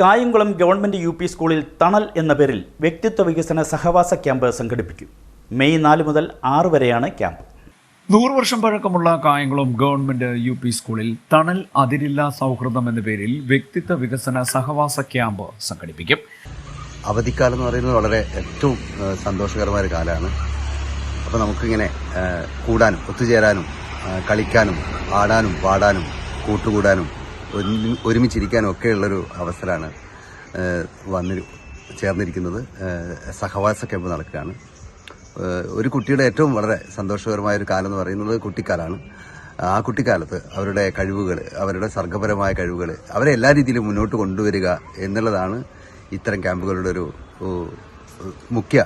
Kayamkulam government U P സ്കൂളിൽ തണൽ എന്ന പേരിൽ വ്യക്തിത്വ വികസന സഹവാസ ക്യാമ്പ് സംഘടിപ്പിക്കും. മെയ് നാല് മുതൽ ആറ് വരെയാണ് ക്യാമ്പ്. നൂറ് വർഷം പഴക്കമുള്ള കായംകുളം ഗവൺമെന്റ് യു പി സ്കൂളിൽ തണൽ അതിരില്ല സൗഹൃദം എന്ന പേരിൽ വ്യക്തിത്വ വികസന സഹവാസ ക്യാമ്പ് സംഘടിപ്പിക്കും. അവധിക്കാലം എന്ന് പറയുന്നത് വളരെ ഏറ്റവും സന്തോഷകരമായ ഒരു കാലമാണ്. അപ്പോൾ നമുക്കിങ്ങനെ കൂടാനും ഒത്തുചേരാനും കളിക്കാനും ആടാനും പാടാനും കൂട്ടുകൂടാനും ഒരുമിച്ചിരിക്കാനും ഒക്കെയുള്ളൊരു അവസരമാണ് വന്ന് ചേർന്നിരിക്കുന്നത്. സഹവാസ ക്യാമ്പ് നടക്കുകയാണ്. ഒരു കുട്ടിയുടെ ഏറ്റവും വളരെ സന്തോഷകരമായ ഒരു കാലം എന്ന് പറയുന്നത് കുട്ടിക്കാലാണ്. ആ കുട്ടിക്കാലത്ത് അവരുടെ കഴിവുകൾ അവരുടെ സർഗപരമായ കഴിവുകൾ അവരെ എല്ലാ രീതിയിലും മുന്നോട്ട് കൊണ്ടുവരിക എന്നുള്ളതാണ് ഇത്തരം ക്യാമ്പുകളുടെ ഒരു മുഖ്യ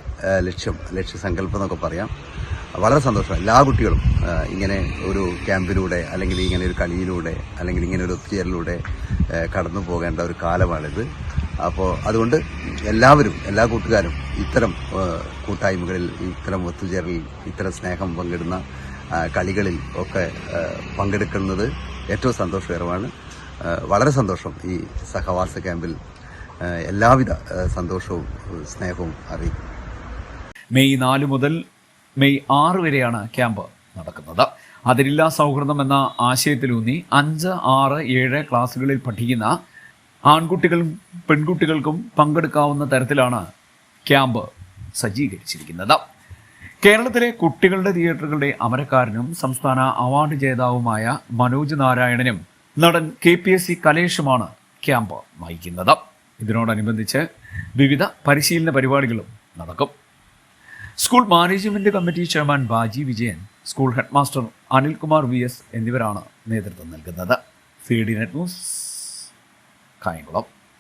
ലക്ഷ്യം ലക്ഷ്യസങ്കല്പം എന്നൊക്കെ പറയാം. വളരെ സന്തോഷം. എല്ലാ കുട്ടികളും ഇങ്ങനെ ഒരു ക്യാമ്പിലൂടെ അല്ലെങ്കിൽ ഇങ്ങനെ ഒരു കളിയിലൂടെ അല്ലെങ്കിൽ ഇങ്ങനെ ഒരു ഒത്തുചേരലിലൂടെ കടന്നു പോകേണ്ട ഒരു കാലമാണിത്. അപ്പോൾ അതുകൊണ്ട് എല്ലാവരും എല്ലാ കൂട്ടുകാരും ഇത്തരം കൂട്ടായ്മകളിൽ ഇത്തരം ഒത്തുചേരലിൽ ഇത്തരം സ്നേഹം പങ്കിടുന്ന കളികളിൽ ഒക്കെ പങ്കെടുക്കുന്നത് ഏറ്റവും സന്തോഷകരമാണ്. വളരെ സന്തോഷം ഈ സഹവാസ ക്യാമ്പിൽ എല്ലാവിധ സന്തോഷവും സ്നേഹവും അറിയിക്കും മെയ് നാല് മുതൽ മെയ് ആറ് വരെയാണ് ക്യാമ്പ് നടക്കുന്നത്. അതിരില്ലാ സൗഹൃദം എന്ന ആശയത്തിലൂന്നി അഞ്ച് ആറ് ഏഴ് ക്ലാസ്സുകളിൽ പഠിക്കുന്ന ആൺകുട്ടികളും പെൺകുട്ടികൾക്കും പങ്കെടുക്കാവുന്ന തരത്തിലാണ് ക്യാമ്പ് സജ്ജീകരിച്ചിരിക്കുന്നത്. കേരളത്തിലെ കുട്ടികളുടെ തിയേറ്ററുകളുടെ അമരക്കാരനും സംസ്ഥാന അവാർഡ് ജേതാവുമായ മനോജ് നാരായണനും നടൻ കെ പി എസ് സി കലേഷുമാണ് ക്യാമ്പ് നയിക്കുന്നത് ഇതിനോടനുബന്ധിച്ച് വിവിധ പരിശീലന പരിപാടികളും നടക്കും. School management committee chairman Baji Vijayan school headmaster Anilkumar V S എന്നിവരാണ് നേതൃത്വം നൽകുന്നത്. C D net news Kayamkulam.